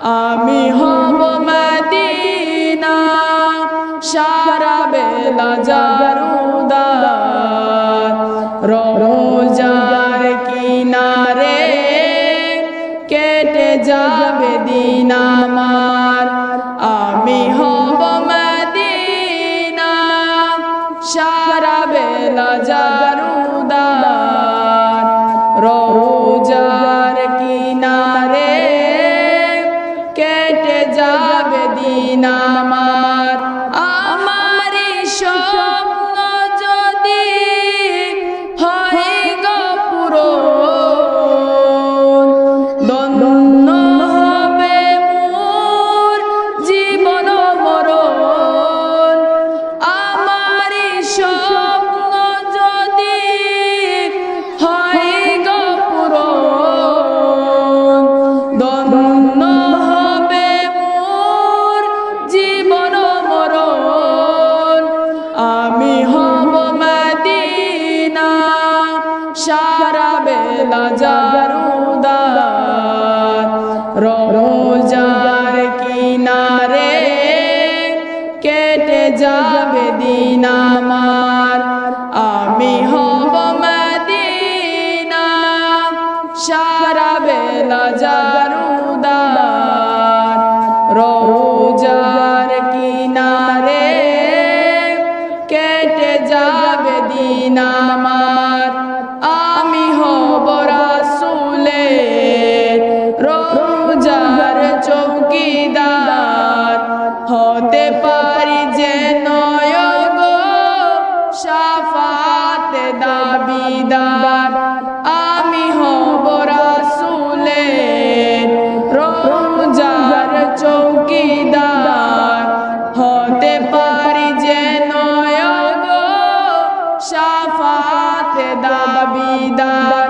আমি হব মদিনা সারা বেলা জারুদার রোজার কিনারে কেটে যাবে দিন যাবে দিন বেলা জারুদার রোজার কিনারে কেটে যাবে দিন আমার। আমি হব মদিনা, সারা বেলা জারুদার রোজার কিনারে কেটে যাবে আমার। হতে পারি যে নয়গ সাফাত দাবিদার। আমি হব রাসুলের রোজার চৌকিদার। হতে পারি যে নয়গ সাফাত দাবিদার।